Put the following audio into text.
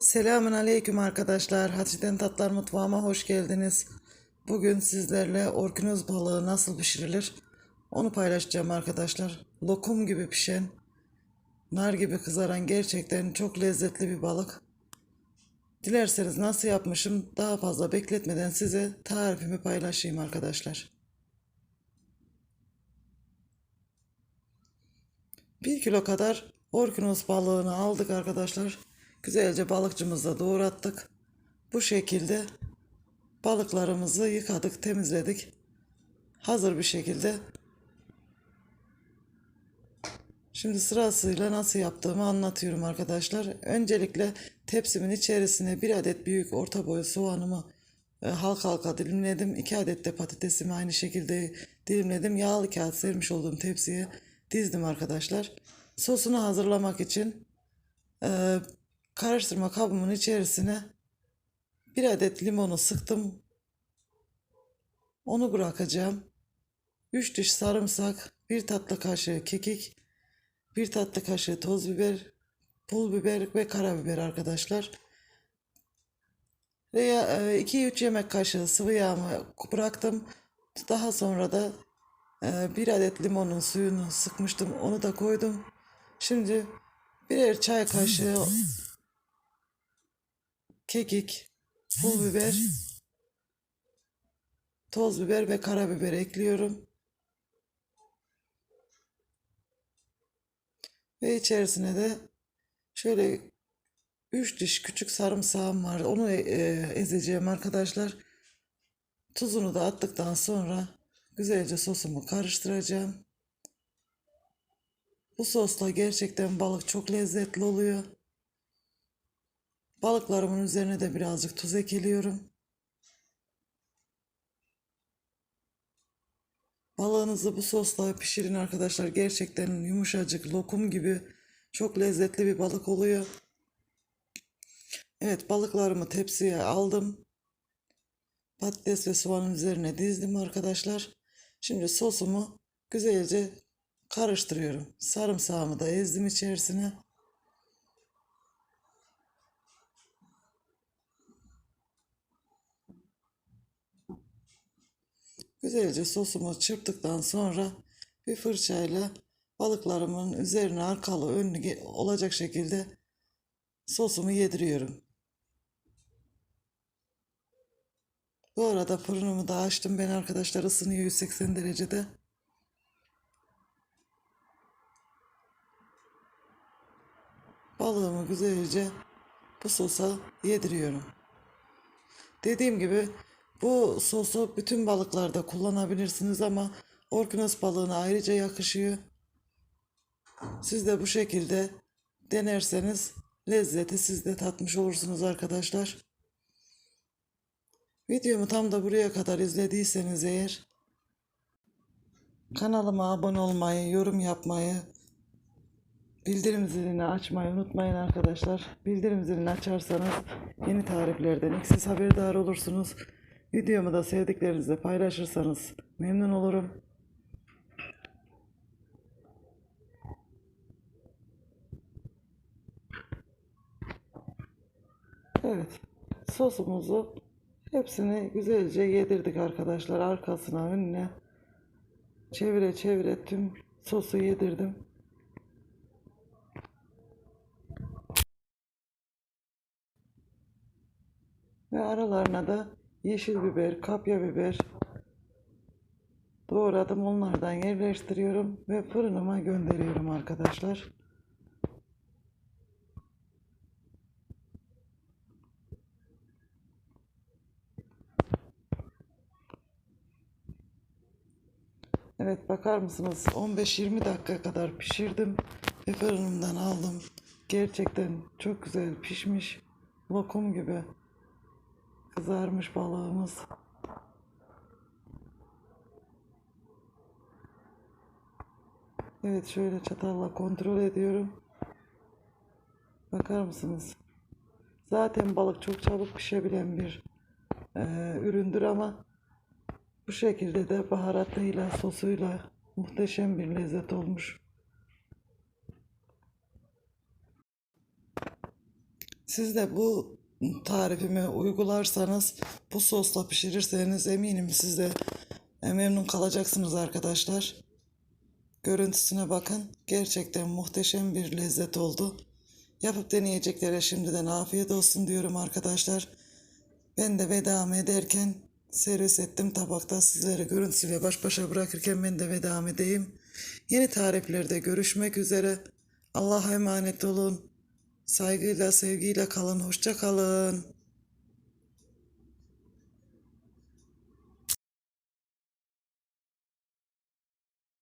Selamun aleyküm arkadaşlar. Hatice'den Tatlar Mutfağıma hoş geldiniz. Bugün sizlerle orkinoz balığı nasıl pişirilir onu paylaşacağım arkadaşlar. Lokum gibi pişen, nar gibi kızaran gerçekten çok lezzetli bir balık. Dilerseniz nasıl yapmışım daha fazla bekletmeden size tarifimi paylaşayım arkadaşlar. 1 kilo kadar orkinos balığını aldık arkadaşlar. Güzelce balıkçımızla doğrattık. Bu şekilde balıklarımızı yıkadık, temizledik. Hazır bir şekilde. Şimdi sırasıyla nasıl yaptığımı anlatıyorum arkadaşlar. Öncelikle tepsimin içerisine bir adet büyük orta boy soğanımı e, halka halka dilimledim. 2 adet de patatesimi aynı şekilde dilimledim. Yağlı kağıt sermiş olduğum tepsiye dizdim arkadaşlar. Sosunu hazırlamak için e, karıştırma kabımın içerisine bir adet limonu sıktım. Onu bırakacağım. 3 diş sarımsak, 1 tatlı kaşığı kekik, 1 tatlı kaşığı toz biber, pul biber ve karabiber arkadaşlar. Ve 2-3 yemek kaşığı sıvı yağımı bıraktım. Daha sonra da e, bir adet limonun suyunu sıkmıştım. Onu da koydum. Şimdi birer çay kaşığı kekik, pul biber, toz biber ve karabiber ekliyorum. Ve içerisine de şöyle 3 diş küçük sarımsağım var. Onu e, ezeceğim arkadaşlar. Tuzunu da attıktan sonra güzelce sosumu karıştıracağım. Bu sosla gerçekten balık çok lezzetli oluyor. Balıklarımın üzerine de birazcık tuz ekliyorum. Balığınızı bu sosla pişirin arkadaşlar. Gerçekten yumuşacık, lokum gibi çok lezzetli bir balık oluyor. Evet balıklarımı tepsiye aldım. Patates ve soğanın üzerine dizdim arkadaşlar. Şimdi sosumu güzelce karıştırıyorum. Sarımsağımı da ezdim içerisine. Güzelce sosumu çırptıktan sonra bir fırçayla balıklarımın üzerine arkalı önlü olacak şekilde sosumu yediriyorum. Bu arada fırınımı da açtım ben arkadaşlar ısınıyor 180 derecede. Balığımı güzelce bu sosa yediriyorum. Dediğim gibi bu sosu bütün balıklarda kullanabilirsiniz ama orkinos balığına ayrıca yakışıyor. Siz de bu şekilde denerseniz lezzeti siz de tatmış olursunuz arkadaşlar. Videomu tam da buraya kadar izlediyseniz eğer kanalıma abone olmayı, yorum yapmayı, bildirim zilini açmayı unutmayın arkadaşlar. Bildirim zilini açarsanız yeni tariflerden ilk siz haberdar olursunuz. Videomu da sevdiklerinizle paylaşırsanız memnun olurum. Evet, sosumuzu hepsini güzelce yedirdik arkadaşlar. Arkasına, önüne çevire çevire tüm sosu yedirdim. Ve aralarına da yeşil biber, kapya biber doğradım. Onlardan yerleştiriyorum ve fırınıma gönderiyorum arkadaşlar. Evet bakar mısınız 15-20 dakika kadar pişirdim ve fırınımdan aldım. Gerçekten çok güzel pişmiş. Lokum gibi kızarmış balığımız. Evet şöyle çatalla kontrol ediyorum. Bakar mısınız? Zaten balık çok çabuk pişebilen bir e, üründür ama bu şekilde de baharatıyla, sosuyla muhteşem bir lezzet olmuş. Siz de bu tarifimi uygularsanız, bu sosla pişirirseniz eminim siz de e, memnun kalacaksınız arkadaşlar. Görüntüsüne bakın. Gerçekten muhteşem bir lezzet oldu. Yapıp deneyeceklere şimdiden afiyet olsun diyorum arkadaşlar. Ben de vedamı ederken servis ettim tabakta sizlere görüntüsüyle baş başa bırakırken ben de vedamı edeyim. Yeni tariflerde görüşmek üzere. Allah'a emanet olun. Saygıyla, sevgiyle kalın. Hoşça kalın.